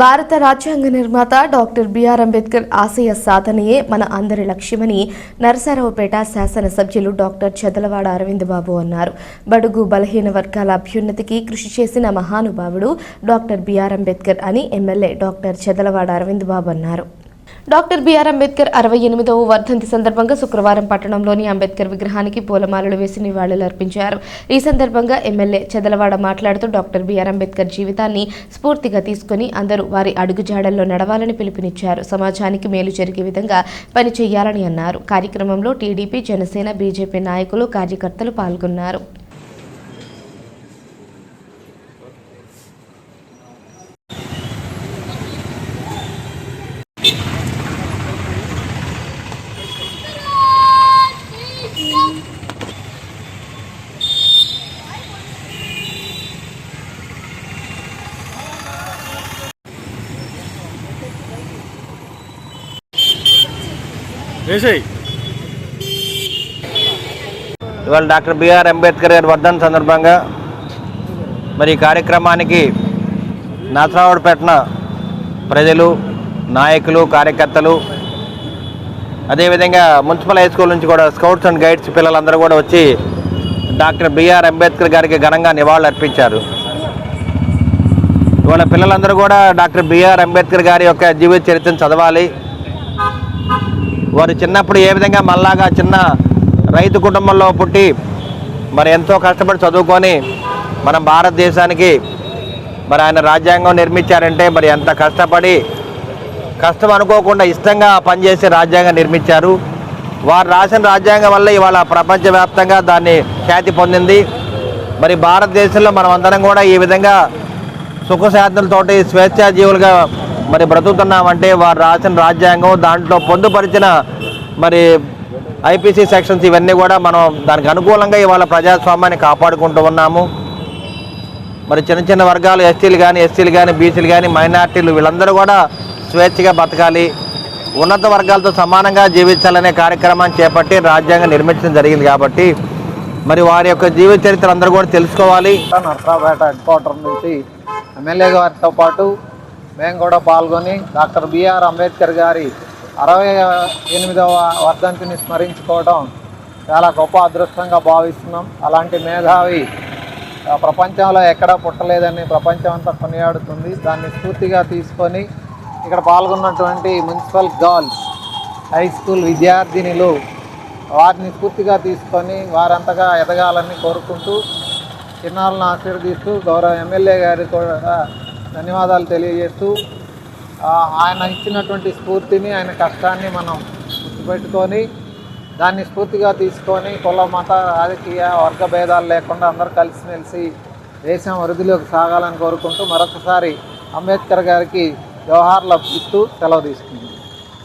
భారత రాజ్యాంగ నిర్మాత డాక్టర్ బిఆర్ అంబేద్కర్ ఆశయ సాధనయే మన అందరి లక్ష్యమని నరసరావుపేట శాసనసభ్యులు డాక్టర్ చదలవాడ అరవింద్ బాబు అన్నారు. బడుగు బలహీన వర్గాల అభ్యున్నతికి కృషి చేసిన మహానుభావుడు డాక్టర్ బిఆర్ అంబేద్కర్ అని ఎమ్మెల్యే డాక్టర్ చదలవాడ అరవింద్ బాబు అన్నారు. డాక్టర్ బిఆర్ అంబేద్కర్ అరవై ఎనిమిదవ వర్ధంతి సందర్భంగా శుక్రవారం పట్టణంలోని అంబేద్కర్ విగ్రహానికి పూలమాలలు వేసి నివాళులర్పించారు ఈ సందర్భంగా ఎమ్మెల్యే చెదలవాడ మాట్లాడుతూ డాక్టర్ బిఆర్ అంబేద్కర్ జీవితాన్ని స్ఫూర్తిగా తీసుకుని అందరూ వారి అడుగుజాడల్లో నడవాలని పిలుపునిచ్చారు. సమాజానికి మేలు జరిగే విధంగా పని చేయాలని అన్నారు. కార్యక్రమంలో టీడీపీ జనసేన బీజేపీ నాయకులు కార్యకర్తలు పాల్గొన్నారు. ఇవాళ డాక్టర్ బిఆర్ అంబేద్కర్ గారి వర్ధన్ సందర్భంగా మరి ఈ కార్యక్రమానికి నాసరావుడిపేటన ప్రజలు నాయకులు కార్యకర్తలు అదేవిధంగా మున్సిపల్ హై స్కూల్ నుంచి కూడా స్కౌట్స్ అండ్ గైడ్స్ పిల్లలందరూ కూడా వచ్చి డాక్టర్ బిఆర్ అంబేద్కర్ గారికి ఘనంగా నివాళులు అర్పించారు. ఇవాళ పిల్లలందరూ కూడా డాక్టర్ బిఆర్ అంబేద్కర్ గారి యొక్క జీవిత చరిత్రను చదవాలి. వారు చిన్నప్పుడు ఏ విధంగా మళ్ళాగా చిన్న రైతు కుటుంబంలో పుట్టి మరి ఎంతో కష్టపడి చదువుకొని మన భారతదేశానికి మరి ఆయన రాజ్యాంగం నిర్మించారంటే మరి ఎంత కష్టపడి కష్టం అనుకోకుండా ఇష్టంగా పనిచేసి రాజ్యాంగం నిర్మించారు. వారు రాసిన రాజ్యాంగం వల్ల ఇవాళ ప్రపంచవ్యాప్తంగా దాన్ని ఖ్యాతి పొందింది. మరి భారతదేశంలో మనం అందరం కూడా ఈ విధంగా సుఖశాంతులతోటి స్వేచ్ఛా జీవులుగా మరి బ్రతుకుతున్నామంటే వారు రాసిన రాజ్యాంగం దాంట్లో పొందుపరిచిన మరి ఐపీసీ సెక్షన్స్ ఇవన్నీ కూడా మనం దానికి అనుకూలంగా ఇవాళ ప్రజాస్వామ్యాన్ని కాపాడుకుంటూ ఉన్నాము. మరి చిన్న చిన్న వర్గాలు ఎస్టీలు కానీ ఎస్సీలు కానీ బీసీలు కానీ మైనార్టీలు వీళ్ళందరూ కూడా స్వేచ్ఛగా బతకాలి. ఉన్నత వర్గాలతో సమానంగా జీవించాలనే కార్యక్రమాన్ని చేపట్టి రాజ్యాంగం నిర్మించడం జరిగింది కాబట్టి మరి వారి యొక్క జీవిత చరిత్ర అందరూ కూడా తెలుసుకోవాలి. నర్సరాపేట హెడ్ క్వార్టర్ నుంచి ఎమ్మెల్యే గారితో పాటు మేము కూడా పాల్గొని డాక్టర్ బిఆర్ అంబేద్కర్ గారి అరవై ఎనిమిదవ వర్ధంతిని స్మరించుకోవడం చాలా గొప్ప అదృష్టంగా భావిస్తున్నాం. అలాంటి మేధావి ప్రపంచంలో ఎక్కడా పుట్టలేదని ప్రపంచం అంతా కొనియాడుతుంది. దాన్ని స్ఫూర్తిగా తీసుకొని ఇక్కడ పాల్గొన్నటువంటి మున్సిపల్ గర్ల్స్ హై స్కూల్ విద్యార్థినిలు వారిని స్ఫూర్తిగా తీసుకొని వారంతగా ఎదగాలని కోరుకుంటూ చిన్నారులను ఆశీర్వదిస్తూ గౌరవ ఎమ్మెల్యే గారి కూడా ధన్యవాదాలు తెలియజేస్తూ ఆయన ఇచ్చినటువంటి స్ఫూర్తిని ఆయన కష్టాన్ని మనం గుర్తుపెట్టుకొని దాన్ని స్ఫూర్తిగా తీసుకొని కుల మత రాజకీయ వర్గ భేదాలు లేకుండా అందరూ కలిసిమెలిసి దేశం వృద్ధిలోకి సాగాలని కోరుకుంటూ మరొకసారి అంబేద్కర్ గారికి జవహర్లు ఇస్తూ సెలవు తీసుకుంది